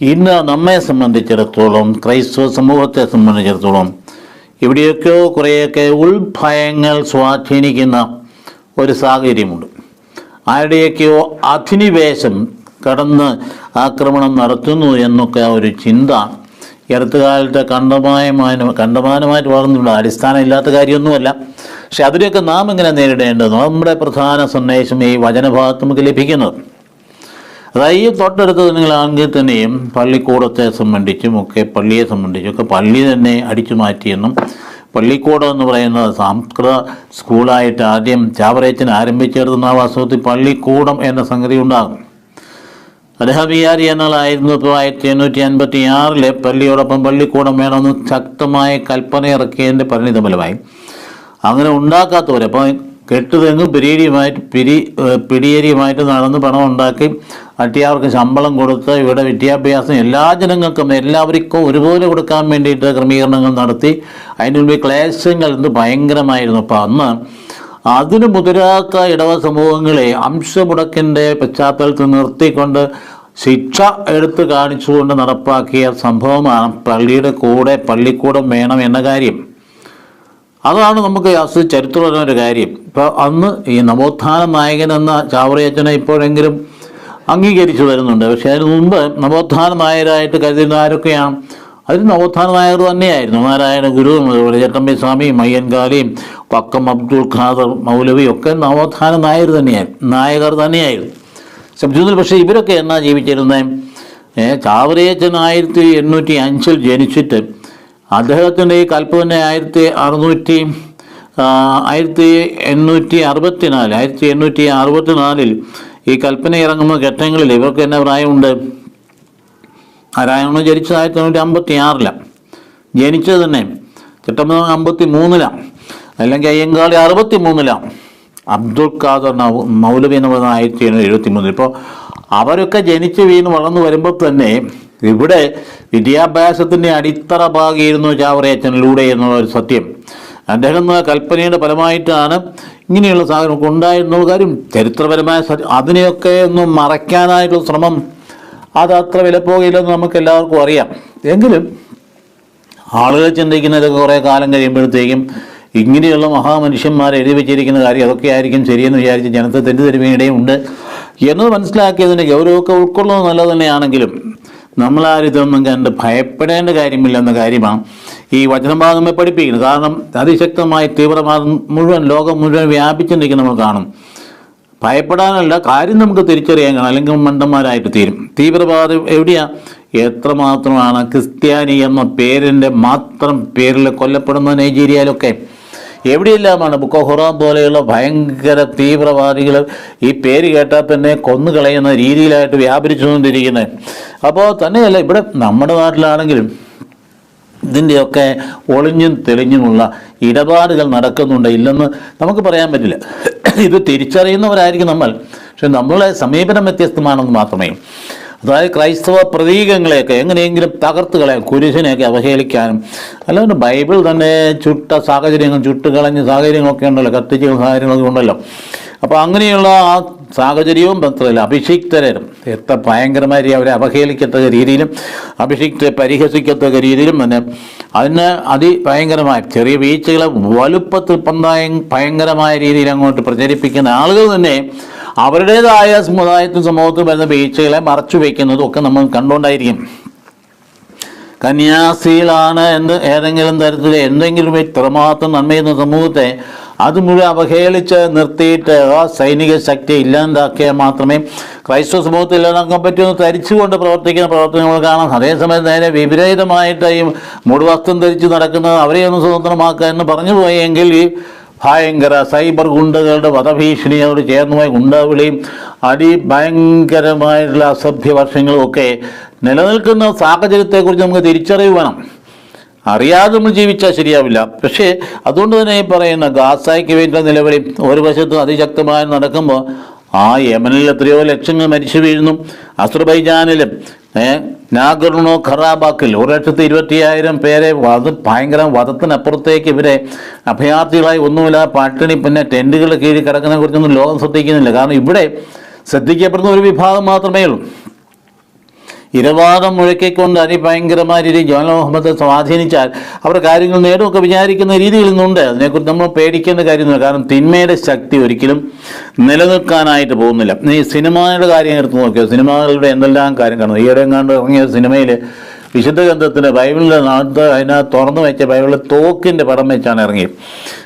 ഇന്ന് നമ്മെ സംബന്ധിച്ചിടത്തോളം ക്രൈസ്തവ സമൂഹത്തെ സംബന്ധിച്ചിടത്തോളം എവിടെയൊക്കെയോ കുറേയൊക്കെ ഉൾഭയങ്ങൾ സ്വാധീനിക്കുന്ന ഒരു സാഹചര്യമുണ്ട്. ആരുടെയൊക്കെയോ അധിനിവേശം കടന്ന് ആക്രമണം നടത്തുന്നു എന്നൊക്കെ ഒരു ചിന്ത ഈ അടുത്ത കണ്ടമാനമായിട്ട് വളർന്നുള്ള അടിസ്ഥാനം ഇല്ലാത്ത കാര്യമൊന്നുമല്ല. പക്ഷെ അതിനെയൊക്കെ നാം എങ്ങനെ നേരിടേണ്ടത്? നമ്മുടെ പ്രധാന സന്ദേശം ഈ വചനഭാഗത്ത് നമുക്ക് ലഭിക്കുന്നത്. അതായത് ഈ തൊട്ടടുത്ത് നിങ്ങളാണെങ്കിൽ തന്നെയും പള്ളിക്കൂടത്തെ സംബന്ധിച്ചും ഒക്കെ പള്ളിയെ സംബന്ധിച്ചും ഒക്കെ പള്ളി തന്നെ അടിച്ചു മാറ്റിയെന്നും പള്ളിക്കൂടം എന്ന് പറയുന്നത് സംസ്കൃത സ്കൂളായിട്ട് ആദ്യം ചാവറേച്ചൻ ആരംഭിച്ചെടുത്തുന്ന വാസ്തവത്തിൽ പള്ളിക്കൂടം എന്ന സംഗതി ഉണ്ടാകും. അലഹബിയാരി എന്നാലായിരുന്നു ഇപ്പോൾ ആയിരത്തി എണ്ണൂറ്റി അൻപത്തി ആറിലെ പള്ളിയോടൊപ്പം പള്ളിക്കൂടം വേണമെന്ന് ശക്തമായ കൽപ്പന ഇറക്കിയതിന്റെ പരിണിതഫലമായി അങ്ങനെ ഉണ്ടാക്കാത്തവരെ അപ്പോൾ കെട്ടുതെങ്ങ് പിരിയരിയുമായിട്ട് പിരി പിടിയേരിയുമായിട്ട് നടന്ന് പണം ഉണ്ടാക്കി അട്ടിയവർക്ക് ശമ്പളം കൊടുത്ത് ഇവിടെ വിദ്യാഭ്യാസം എല്ലാ ജനങ്ങൾക്കും എല്ലാവർക്കും ഒരുപോലെ കൊടുക്കാൻ വേണ്ടിയിട്ട് ക്രമീകരണങ്ങൾ നടത്തി. അതിന് മുമ്പ് ക്ലേശങ്ങൾ എന്ത് ഭയങ്കരമായിരുന്നു. അപ്പോൾ അന്ന് അതിന് മുതിരാത്ത ഇടവ സമൂഹങ്ങളെ അംശമുടക്കിന്റെ പശ്ചാത്തലത്തിൽ നിർത്തിക്കൊണ്ട് ശിക്ഷ എടുത്ത് കാണിച്ചുകൊണ്ട് നടപ്പാക്കിയ സംഭവമാണ് പള്ളിയുടെ കൂടെ പള്ളിക്കൂടം വേണം എന്ന കാര്യം. അതാണ് നമുക്ക് അസ് ചരിത്രപരമായ ഒരു കാര്യം. ഇപ്പോൾ അന്ന് ഈ നവോത്ഥാന നായകൻ എന്ന ചാവറയച്ചനെ ഇപ്പോഴെങ്കിലും അംഗീകരിച്ചു വരുന്നുണ്ട്. പക്ഷേ അതിന് മുമ്പ് നവോത്ഥാന നായരായിട്ട് കരുതുന്ന ആരൊക്കെയാണ്? അതിൽ നവോത്ഥാന നായർ തന്നെയായിരുന്നു. നാരായണ ഗുരു അതുപോലെ ചട്ടമ്പി സ്വാമി അയ്യൻകാലിയും പക്കം അബ്ദുൾ ഖാദർ മൗലവി ഒക്കെ നവോത്ഥാന നായർ തന്നെയായിരുന്നു. നായകർ തന്നെയായിരുന്നു. ശബ്ദത്തിൽ പക്ഷേ ഇവരൊക്കെ എന്നാ ജീവിച്ചിരുന്നത് ചാവറയച്ചൻ ആയിരത്തി എണ്ണൂറ്റി അഞ്ചിൽ ജനിച്ചിട്ട് അദ്ദേഹത്തിന്റെ ഈ കൽപ്പന ആയിരത്തി അറുന്നൂറ്റി ആയിരത്തി എണ്ണൂറ്റി അറുപത്തിനാല് ആയിരത്തി എണ്ണൂറ്റി അറുപത്തിനാലിൽ ഈ കൽപ്പന ഇറങ്ങുന്ന ഘട്ടങ്ങളിൽ ഇവർക്ക് തന്നെ പ്രായമുണ്ട്? ആരായണ ജനിച്ചത് ആയിരത്തി തൊണ്ണൂറ്റി അമ്പത്തി ആറിലാണ് ജനിച്ചത് തന്നെ ചിട്ടമ്പ അമ്പത്തി മൂന്നിലാണ് അല്ലെങ്കിൽ അയ്യങ്കാളി അറുപത്തി മൂന്നിലാണ് അബ്ദുൾ ഖാദർ മൗലവി എന്ന് പറയുന്നത് ആയിരത്തി എണ്ണൂറ്റി എഴുപത്തി മൂന്നിൽ ഇപ്പോൾ അവരൊക്കെ ജനിച്ച് വീണ് വളർന്നു വരുമ്പോൾ തന്നെ ഇവിടെ വിദ്യാഭ്യാസത്തിന്റെ അടിത്തറ പാകിയിരുന്നു ചാവറയച്ചനിലൂടെ എന്നുള്ള ഒരു സത്യം. അദ്ദേഹം എന്ന കൽപ്പനയുടെ ഫലമായിട്ടാണ് ഇങ്ങനെയുള്ള സാധനമൊക്കെ ഉണ്ടായിരുന്ന കാര്യം ചരിത്രപരമായ അതിനെയൊക്കെ ഒന്ന് മറയ്ക്കാനായിട്ടുള്ള ശ്രമം അത് അത്ര വിലപ്പോകില്ലെന്ന് നമുക്ക് എല്ലാവർക്കും അറിയാം. എങ്കിലും ആളുകൾ ചിന്തിക്കുന്നതൊക്കെ കുറേ കാലം കഴിയുമ്പോഴത്തേക്കും ഇങ്ങനെയുള്ള മഹാമനുഷ്യന്മാർ എഴുതി വെച്ചിരിക്കുന്ന കാര്യം അതൊക്കെ ആയിരിക്കും ശരിയെന്ന് വിചാരിച്ച് ജനത്തെ തെറ്റിദ്ധരിപ്പിനിടയും ഉണ്ട് എന്നത് മനസ്സിലാക്കിയതിന്റെ ഗൗരവമൊക്കെ ഉൾക്കൊള്ളുന്നത് നല്ലത് തന്നെയാണെങ്കിലും നമ്മളാരും ഇതൊന്നും കണ്ട് ഭയപ്പെടേണ്ട കാര്യമില്ലെന്ന കാര്യമാണ് ഈ വചനഭാഗമേ പഠിപ്പിക്കുന്നത്. കാരണം അതിശക്തമായി തീവ്രവാദം മുഴുവൻ ലോകം മുഴുവൻ വ്യാപിച്ചിരിക്കുന്ന നമ്മൾ കാണും. ഭയപ്പെടാനല്ല കാര്യം നമുക്ക് തിരിച്ചറിയാൻ കാണും. അല്ലെങ്കിൽ മണ്ടന്മാരായിട്ട് തീരും. തീവ്രവാദം എവിടെയാ? എത്രമാത്രമാണ് ക്രിസ്ത്യാനി എന്ന പേരിന്റെ മാത്രം പേരിൽ കൊല്ലപ്പെടുന്ന നൈജീരിയയിലൊക്കെ. എവിടെയെല്ലാമാണ് ബുക്കോ ഹുറാം പോലെയുള്ള ഭയങ്കര തീവ്രവാദികൾ ഈ പേര് കേട്ടാൽ തന്നെ കൊന്നുകളയുന്ന രീതിയിലായിട്ട് വ്യാപരിച്ചുകൊണ്ടിരിക്കുന്നത് അപ്പോൾ തന്നെയല്ല ഇവിടെ നമ്മുടെ നാട്ടിലാണെങ്കിലും ഇതിന്റെയൊക്കെ ഒളിഞ്ഞും തെളിഞ്ഞുമുള്ള ഇടപാടുകൾ നടക്കുന്നുണ്ട്. ഇല്ലെന്ന് നമുക്ക് പറയാൻ പറ്റില്ല. ഇത് തിരിച്ചറിയുന്നവരായിരിക്കും നമ്മൾ. പക്ഷെ നമ്മളെ സമീപനം വ്യത്യസ്തമാണെന്ന് മാത്രമേ. അതായത് ക്രൈസ്തവ പ്രതീകങ്ങളെയൊക്കെ എങ്ങനെയെങ്കിലും തകർത്ത് കളയാൻ കുരിശിനെയൊക്കെ അവഹേളിക്കാനും അല്ലാണ്ട് ബൈബിൾ തന്നെ ചുട്ട സാഹചര്യങ്ങൾ ചുട്ടുകളഞ്ഞ സാഹചര്യങ്ങളൊക്കെ ഉണ്ടല്ലോ കത്തിച്ച സാഹചര്യങ്ങളൊക്കെ ഉണ്ടല്ലോ. അപ്പോൾ അങ്ങനെയുള്ള ആ സാഹചര്യവും പത്രത്തിൽ അഭിഷിക്തരും എത്ര ഭയങ്കരമായി അവരെ അവഹേളിക്കത്തക്ക രീതിയിലും അഭിഷിക്തരെ പരിഹസിക്കത്തക്ക രീതിയിലും തന്നെ അതിന് അതിഭയങ്കരമായ ചെറിയ വീഴ്ചകളെ വലുപ്പത്തിൽ പന്തായ ഭയങ്കരമായ രീതിയിൽ അങ്ങോട്ട് പ്രചരിപ്പിക്കുന്ന ആളുകൾ തന്നെ അവരുടേതായ സമുദായത്തിൽ സമൂഹത്തിൽ വരുന്ന വീഴ്ചകളെ മറച്ചു വയ്ക്കുന്നതും ഒക്കെ നമ്മൾ കണ്ടുകൊണ്ടായിരിക്കും. കന്യാസ്ത്രീകളാണ് എന്ന് ഏതെങ്കിലും തരത്തിൽ എന്തെങ്കിലും ഇത്രമാത്രം നന്മ ചെയ്യുന്ന സമൂഹത്തെ അത് മുഴുവൻ അവഹേളിച്ച് നിർത്തിയിട്ട് ആ സൈനിക ശക്തി ഇല്ലാണ്ടാക്കിയാൽ മാത്രമേ ക്രൈസ്തവ സമൂഹത്തിൽ ഇല്ലാതാക്കാൻ പറ്റുമെന്ന് ധരിച്ചുകൊണ്ട് പ്രവർത്തിക്കുന്ന പ്രവർത്തനങ്ങൾ കാണാം. അതേസമയം നേരെ വിപരീതമായിട്ട് ഈ മുടുവസ്ത്രം ധരിച്ച് നടക്കുന്നത് അവരെ ഒന്ന് സ്വതന്ത്രമാക്കുക എന്ന് പറഞ്ഞു പോയെങ്കിൽ ഈ ഭയങ്കര സൈബർ ഗുണ്ടകളുടെ വധഭീഷണിയോട് ചേർന്നുമായി ഗുണ്ടവിളിയും അതിഭയങ്കരമായിട്ടുള്ള അസഭ്യ വർഷങ്ങളും ഒക്കെ നിലനിൽക്കുന്ന സാഹചര്യത്തെക്കുറിച്ച് നമുക്ക് തിരിച്ചറിവ് വേണം. അറിയാതെ നമ്മൾ ജീവിച്ചാൽ ശരിയാവില്ല. പക്ഷേ അതുകൊണ്ട് തന്നെ ഈ പറയുന്ന ഗാസായ്ക്ക് വേണ്ട നിലവിളി ഒരു വശത്ത് അതിശക്തമായി നടക്കുമ്പോൾ ആ യമനിൽ എത്രയോ ലക്ഷങ്ങൾ മരിച്ചു വീഴുന്നു. അസ്രബൈജാനിലും ഏഹ് നാഗർണോ ഖറാബാക്കിൽ? ഒരു ലക്ഷത്തി ഇരുപത്തിയായിരം പേരെ വധ ഭയങ്കര വധത്തിനപ്പുറത്തേക്ക് ഇവരെ അഭയാർത്ഥികളായി ഒന്നുമില്ല പട്ടിണി പിന്നെ ടെന്റുകളുടെ കീഴിൽ കിടക്കുന്നതിനെ കുറിച്ചൊന്നും ലോകം ശ്രദ്ധിക്കുന്നില്ല. കാരണം ഇവിടെ ശ്രദ്ധിക്കപ്പെടുന്ന ഒരു വിഭാഗം മാത്രമേ ഉള്ളൂ. ഇരവാദം മുഴക്കിക്കൊണ്ട് അതിഭയങ്കരമായ രീതിയിൽ ജോല മുഹമ്മദ് സ്വാധീനിച്ചാൽ അവർ കാര്യങ്ങൾ നേടുമൊക്കെ വിചാരിക്കുന്ന രീതിയിൽ നിന്നുണ്ട്. അതിനെക്കുറിച്ച് നമ്മൾ പേടിക്കേണ്ട കാര്യമൊന്നുമില്ല. കാരണം തിന്മയുടെ ശക്തി ഒരിക്കലും നിലനിൽക്കാനായിട്ട് പോകുന്നില്ല. ഈ സിനിമയുടെ കാര്യം എടുത്ത് നോക്കിയോ സിനിമകളുടെ എന്തെല്ലാം കാര്യം കാണുന്നു ഈയിടെ കണ്ട് ഇറങ്ങിയ സിനിമയിൽ വിശുദ്ധ ഗ്രന്ഥത്തിന് ബൈബിളിന്റെ നാട്ട് അതിനകത്ത് തുറന്നു വെച്ച ബൈബിളിൽ തോക്കിന്റെ പടം വെച്ചാണ് ഇറങ്ങിയത്.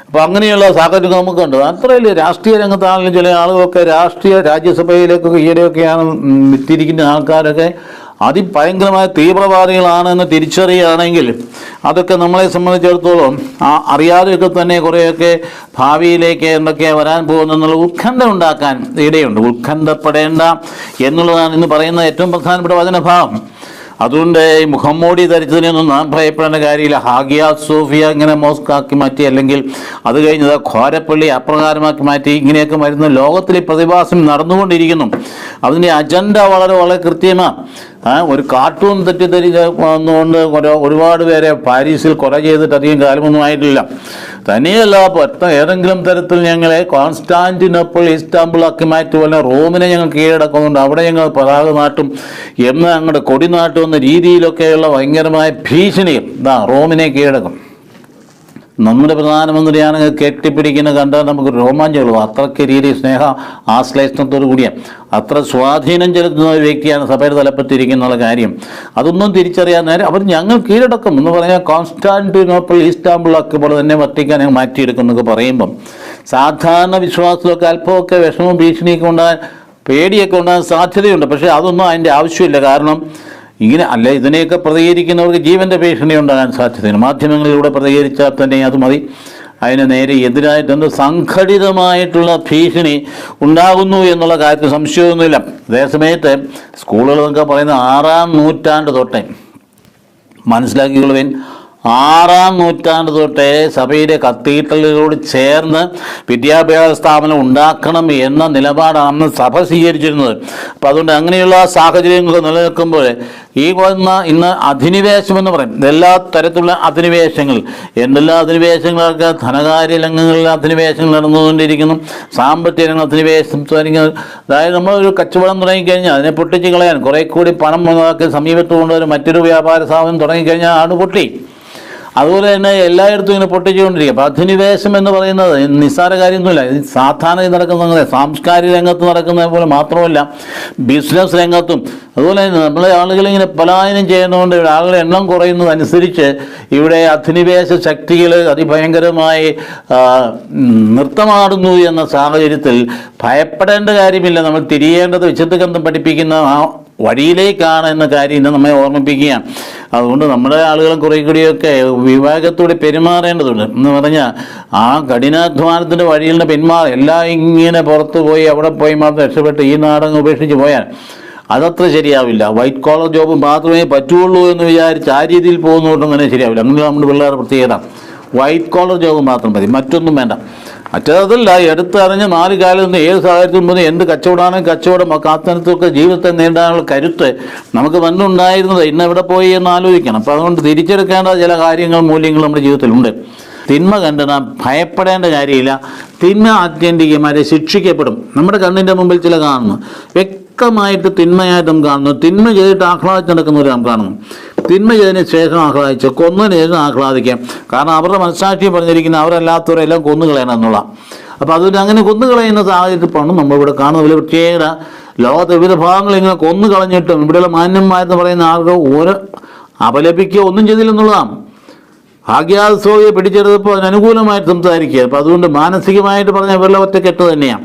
അപ്പോൾ അങ്ങനെയുള്ള സാഹചര്യം നമുക്കുണ്ട്. അത്രയല്ലേ രാഷ്ട്രീയ രംഗത്താണെങ്കിലും ചില ആളുകളൊക്കെ രാഷ്ട്രീയ രാജ്യസഭയിലേക്കൊക്കെ ഈയിടെയൊക്കെയാണ് തിരിക്കുന്ന ആൾക്കാരൊക്കെ അതിഭയങ്കരമായ തീവ്രവാദികളാണ് എന്ന് തിരിച്ചറിയുകയാണെങ്കിൽ അതൊക്കെ നമ്മളെ സംബന്ധിച്ചിടത്തോളം ആ അറിയാതെയൊക്കെ തന്നെ കുറേയൊക്കെ ഭാവിയിലേക്ക് എന്തൊക്കെ വരാൻ പോകുന്നെന്നുള്ള ഉത്കണ്ഠ ഉണ്ടാക്കാൻ ഇടയുണ്ട്. ഉത്കണ്ഠപ്പെടേണ്ട എന്നുള്ളതാണ് ഇന്ന് പറയുന്ന ഏറ്റവും പ്രധാനപ്പെട്ട വചനഭാവം. അതുകൊണ്ട് ഈ മുഖംമൂടി ധരിച്ചതിനൊന്നും നാം ഭയപ്പെടേണ്ട കാര്യമില്ല. ഹാഗിയ സോഫിയ ഇങ്ങനെ മോസ്കാക്കി മാറ്റി അല്ലെങ്കിൽ അത് കഴിഞ്ഞത് ഘോരപ്പള്ളി അപ്രകാരമാക്കി മാറ്റി ഇങ്ങനെയൊക്കെ വരുന്ന ലോകത്തിൽ പ്രതിഭാസം നടന്നുകൊണ്ടിരിക്കുന്നു. അതിന്റെ അജണ്ട വളരെ വളരെ കൃത്യമാണ്. ഒരു കാർട്ടൂൺ തെറ്റിദ്ധരിച്ച് വന്നുകൊണ്ട് ഒരു ഒരുപാട് പേരെ പാരീസിൽ കൊല ചെയ്തിട്ട് അധികം കാലമൊന്നും ആയിട്ടില്ല. തന്നെയല്ല പറ്റ ഏതെങ്കിലും തരത്തിൽ ഞങ്ങളെ കോൺസ്റ്റാന്റിനോപ്പിൾ ഇസ്താംബുൾ ആക്കി മാറ്റുമല്ല റോമിനെ ഞങ്ങൾ കീഴടക്കുന്നുണ്ട്. അവിടെ ഞങ്ങൾ പതാക നാട്ടും. എന്ന് അങ്ങോട്ട് കൊടി നാട്ടുമെന്ന രീതിയിലൊക്കെയുള്ള ഭയങ്കരമായ ഭീഷണിയും ഇതാ റോമിനെ കീഴടക്കും. നമ്മുടെ പ്രധാനമന്ത്രിയാണ് കെട്ടിപ്പിടിക്കുന്ന കണ്ടാൽ നമുക്ക് രോമാഞ്ചമുള്ളൂ അത്രയ്ക്ക് രീതി സ്നേഹ ആശ്ലേഷണത്തോടു കൂടിയ അത്ര സ്വാധീനം ചെലുത്തുന്ന ഒരു വ്യക്തിയാണ് സഭയുടെ തലപ്പത്തിരിക്കുന്നുള്ള കാര്യം. അതൊന്നും തിരിച്ചറിയാൻ നേരം അവർ ഞങ്ങൾ കീഴടക്കും എന്ന് പറഞ്ഞാൽ കോൺസ്റ്റാന്റിനോപ്പിൾ ഈസ്റ്റാമ്പിൾ ഒക്കെ പോലെ തന്നെ വത്തിക്കാൻ മാറ്റിയെടുക്കും എന്നൊക്കെ പറയുമ്പം സാധാരണ വിശ്വാസത്തിലൊക്കെ അല്പമൊക്കെ വിഷമവും ഭീഷണിയൊക്കെ ഉണ്ടാകാൻ പേടിയൊക്കെ ഉണ്ടാകാൻ സാധ്യതയുണ്ട്. പക്ഷേ അതൊന്നും അതിന്റെ ആവശ്യമില്ല. കാരണം ഇങ്ങനെ അല്ല ഇതിനെയൊക്കെ പ്രതികരിക്കുന്നവർക്ക് ജീവന്റെ ഭീഷണി ഉണ്ടാകാൻ സാധ്യതയുണ്ട്. മാധ്യമങ്ങളിലൂടെ പ്രതികരിച്ചാൽ തന്നെ അത് മതി. അതിന് നേരെ എതിരായിട്ടുണ്ട് സംഘടിതമായിട്ടുള്ള ഭീഷണി ഉണ്ടാകുന്നു എന്നുള്ള കാര്യത്തിൽ സംശയമൊന്നുമില്ല. അതേസമയത്ത് സ്കൂളുകളൊക്കെ പറയുന്ന ആറാം നൂറ്റാണ്ട് തൊട്ടേ മനസ്സിലാക്കിക്കൊള്ളുവേൻ ആറാം നൂറ്റാണ്ട് തൊട്ടേ സഭയുടെ കത്തീഡ്രലുകളോട് ചേർന്ന് വിദ്യാഭ്യാസ സ്ഥാപനം ഉണ്ടാക്കണം എന്ന നിലപാടാണ് സഭ സ്വീകരിച്ചിരുന്നത്. അപ്പം അതുകൊണ്ട് അങ്ങനെയുള്ള സാഹചര്യങ്ങൾ നിലനിൽക്കുമ്പോൾ ഈ വന്ന ഇന്ന് അധിനിവേശം എന്ന് പറയും. എല്ലാ തരത്തിലുള്ള അധിനിവേശങ്ങൾ. എന്തെല്ലാം അധിനിവേശങ്ങളൊക്കെ? ധനകാര്യ രംഗങ്ങളിൽ അധിനിവേശങ്ങൾ നടന്നുകൊണ്ടിരിക്കുന്നു. സാമ്പത്തിക രംഗം അധിനിവേശം തുടങ്ങി അതായത് നമ്മൾ ഒരു കച്ചവടം തുടങ്ങിക്കഴിഞ്ഞാൽ അതിനെ പൊട്ടിച്ച് കളയാൻ കുറേ കൂടി പണം വന്നതൊക്കെ സമീപത്ത് കൊണ്ടുവരും മറ്റൊരു വ്യാപാര സ്ഥാപനം തുടങ്ങിക്കഴിഞ്ഞാൽ ആണ് പൊട്ടി. അതുപോലെ തന്നെ എല്ലായിടത്തും ഇങ്ങനെ പൊട്ടിച്ചുകൊണ്ടിരിക്കുക അപ്പോൾ അധിനിവേശം എന്ന് പറയുന്നത് നിസ്സാര കാര്യമൊന്നുമില്ല. ഇത് സാധാരണ നടക്കുന്ന സാംസ്കാരിക രംഗത്ത് നടക്കുന്നത് പോലെ മാത്രമല്ല ബിസിനസ് രംഗത്തും. അതുപോലെ തന്നെ നമ്മളെ ആളുകൾ ഇങ്ങനെ പലായനം ചെയ്യുന്നതുകൊണ്ട് ഇവിടെ ആളുകളുടെ എണ്ണം കുറയുന്നതനുസരിച്ച് ഇവിടെ അധിനിവേശ ശക്തികൾ അതിഭയങ്കരമായി നൃത്തമാടുന്നു എന്ന സാഹചര്യത്തിൽ ഭയപ്പെടേണ്ട കാര്യമില്ല. നമ്മൾ തിരിയേണ്ടത് വിശുദ്ധ ഗ്രന്ഥം പഠിപ്പിക്കുന്ന ആ വഴിയിലേക്കാണ് എന്ന കാര്യം ഇന്ന് നമ്മെ ഓർമ്മിപ്പിക്കുകയാണ്. അതുകൊണ്ട് നമ്മുടെ ആളുകളും കുറേ കൂടിയൊക്കെ വിവേകത്തോടെ പെരുമാറേണ്ടതുണ്ട്. എന്ന് പറഞ്ഞാൽ ആ കഠിനാധ്വാനത്തിന്റെ വഴിയിൽ നിന്ന് പിന്മാറി എല്ലാം ഇങ്ങനെ പുറത്തു പോയി അവിടെ പോയി മാത്രം രക്ഷപ്പെട്ട് ഈ നാടങ്ങ് ഉപേക്ഷിച്ച് പോയാൽ അതത്ര ശരിയാവില്ല. വൈറ്റ് കോളർ ജോബ് മാത്രമേ പറ്റുള്ളൂ എന്ന് വിചാരിച്ച് ആ രീതിയിൽ പോകുന്നതുകൊണ്ടും തന്നെ ശരിയാവില്ല. അങ്ങനെ നമ്മുടെ പിള്ളേരുടെ പ്രത്യേകത. വൈറ്റ് കോളർ ജോബ് മാത്രം മതി. മറ്റൊന്നും വേണ്ട. മറ്റേതല്ല എടുത്തറിഞ്ഞ് നാല് കാലം നിന്ന് ഏത് സാഹചര്യത്തിൽ പോലും എന്ത് കച്ചവടമാണെങ്കിൽ കച്ചവടം കാത്തനത്തൊക്കെ ജീവിതത്തെ നേരിടാനുള്ള കരുത്ത് നമുക്ക് വന്നുണ്ടായിരുന്നത് ഇന്നെവിടെ പോയി എന്ന് ആലോചിക്കണം. അപ്പോൾ അതുകൊണ്ട് തിരിച്ചെടുക്കേണ്ട ചില കാര്യങ്ങൾ മൂല്യങ്ങൾ നമ്മുടെ ജീവിതത്തിലുണ്ട്. തിന്മ കണ്ട് നാം ഭയപ്പെടേണ്ട കാര്യമില്ല. തിന്മ ആത്യന്തികമാരെ ശിക്ഷിക്കപ്പെടും. നമ്മുടെ കണ്ണിന്റെ മുമ്പിൽ ചില കാണുന്നു. വ്യക്തമായിട്ട് തിന്മയായിട്ട് കാണുന്നു. തിന്മ ചെയ്തിട്ട് ആഹ്ലാദിച്ച് നടക്കുന്നവരെ നാം കാണുന്നു. തിന്മ ചെയ്തതിന് ശേഷം ആഹ്ലാദിച്ച് കൊന്നതിന് ശേഷം ആഹ്ലാദിക്കാം. കാരണം അവരുടെ മനസ്സാക്ഷി പറഞ്ഞിരിക്കുന്ന അവരല്ലാത്തവരെല്ലാം കൊന്നുകളയണം എന്നുള്ള. അപ്പോൾ അതുകൊണ്ട് അങ്ങനെ കൊന്നുകളയുന്ന സാഹചര്യത്തിലാണ് നമ്മളിവിടെ കാണുന്ന വലിയ പ്രത്യേകത ലോകത്തെ വിവിധ ഭാഗങ്ങൾ ഇങ്ങനെ കൊന്നു കളഞ്ഞിട്ടും ഇവിടെയുള്ള മാന്യന്മാരെന്ന് പറയുന്ന ആൾക്ക് ഓരോ അപലപിക്കുക ഒന്നും ചെയ്തില്ലെന്നുള്ളതാണ് ഭാഗ്യാസോയെ പിടിച്ചെടുത്തപ്പോൾ അതിനനുകൂലമായിട്ട് സംസാരിക്കുക. അപ്പോൾ അതുകൊണ്ട് മാനസികമായിട്ട് പറഞ്ഞ ഇവരുടെ ഒറ്റക്കെട്ട് തന്നെയാണ്.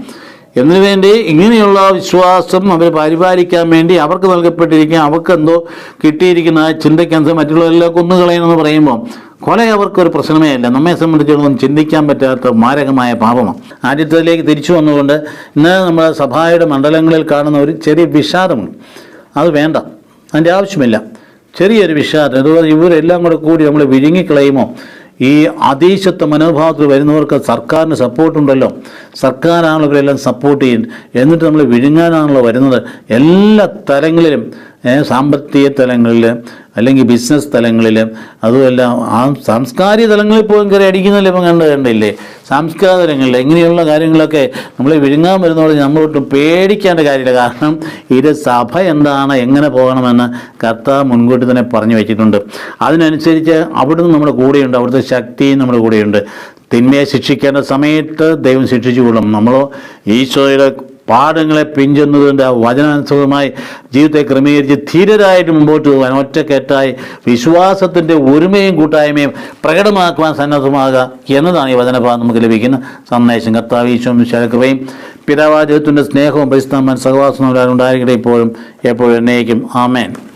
വേണ്ടി? ഇങ്ങനെയുള്ള വിശ്വാസം അവർ പരിപാലിക്കാൻ വേണ്ടി അവർക്ക് നൽകപ്പെട്ടിരിക്കുക അവർക്ക് എന്തോ കിട്ടിയിരിക്കുന്ന ചിന്തയ്ക്കനുസരിച്ച് മറ്റുള്ളവരെല്ലാം കൊന്നുകളയണമെന്ന് പറയുമ്പോൾ കൊല അവർക്കൊരു പ്രശ്നമേ അല്ല നമ്മെ സംബന്ധിച്ചിടത്തോളം ചിന്തിക്കാൻ പറ്റാത്ത മാരകമായ പാപമാണ്. ആദ്യത്തിലേക്ക് തിരിച്ചു വന്നുകൊണ്ട് ഇന്ന് നമ്മുടെ സഭായുടെ മണ്ഡലങ്ങളിൽ കാണുന്ന ഒരു ചെറിയ വിഷാദമുണ്ട്. അത് വേണ്ട. അതിന്റെ ആവശ്യമില്ല. ചെറിയൊരു വിഷാദം. അതുപോലെ ഇവരെല്ലാം കൂടെ കൂടി നമ്മൾ വിഴുങ്ങിക്കളയുമോ ഈ അതീശത്വ മനോഭാവത്തിൽ വരുന്നവർക്ക് സർക്കാരിന് സപ്പോർട്ടുണ്ടല്ലോ സർക്കാരാണല്ലോ ഇവരെല്ലാം സപ്പോർട്ട് ചെയ്യുന്നത്. എന്നിട്ട് നമ്മൾ വിഴുങ്ങാനാണല്ലോ വരുന്നത്. എല്ലാ തലങ്ങളിലും സാമ്പത്തിക തലങ്ങളിൽ അല്ലെങ്കിൽ ബിസിനസ് തലങ്ങളിൽ അതുമല്ല ആ സാംസ്കാരിക തലങ്ങളിൽ പോലും കയറി അടിക്കുന്നല്ലേ ഇപ്പം കണ്ട് കണ്ടില്ലേ? സാംസ്കാരിക തലങ്ങളിൽ എങ്ങനെയുള്ള കാര്യങ്ങളൊക്കെ നമ്മളെ വിഴുങ്ങാൻ വരുന്നതോടെ നമ്മളൊട്ടും പേടിക്കേണ്ട കാര്യമില്ല. കാരണം ഇത് സഭ എന്താണ് എങ്ങനെ പോകണമെന്ന് കർത്താവ് മുൻകൂട്ടി തന്നെ പറഞ്ഞു വെച്ചിട്ടുണ്ട്. അതിനനുസരിച്ച് അവിടുന്ന് നമ്മുടെ കൂടെയുണ്ട് അവിടുത്തെ ശക്തിയും നമ്മുടെ കൂടെയുണ്ട്. തിന്മയെ ശിക്ഷിക്കേണ്ട സമയത്ത് ദൈവം ശിക്ഷിച്ചുകൊള്ളും നമ്മളോ ഈശോയുടെ പാഠങ്ങളെ പിഞ്ചെന്നതിന്റെ വചനാനുസൃതമായി ജീവിതത്തെ ക്രമീകരിച്ച് ധീരരായിട്ട് മുമ്പോട്ട് പോകാൻ ഒറ്റക്കെട്ടായി വിശ്വാസത്തിന്റെ ഒരുമയും കൂട്ടായ്മയും പ്രകടമാക്കുവാൻ സന്നദ്ധമാകുക എന്നതാണ് ഈ വചനഭാഗം നമുക്ക് ലഭിക്കുന്ന സന്ദേശം. കർത്താവ് ഈശോ വിശാലകൃപയും പിതാവാചകത്തിന്റെ സ്നേഹവും പരിസ്ഥാമൻ സഹവാസവും ഉണ്ടായിരിക്കട്ടെ ഇപ്പോഴും എപ്പോഴും എന്നേക്കും. ആമേൻ.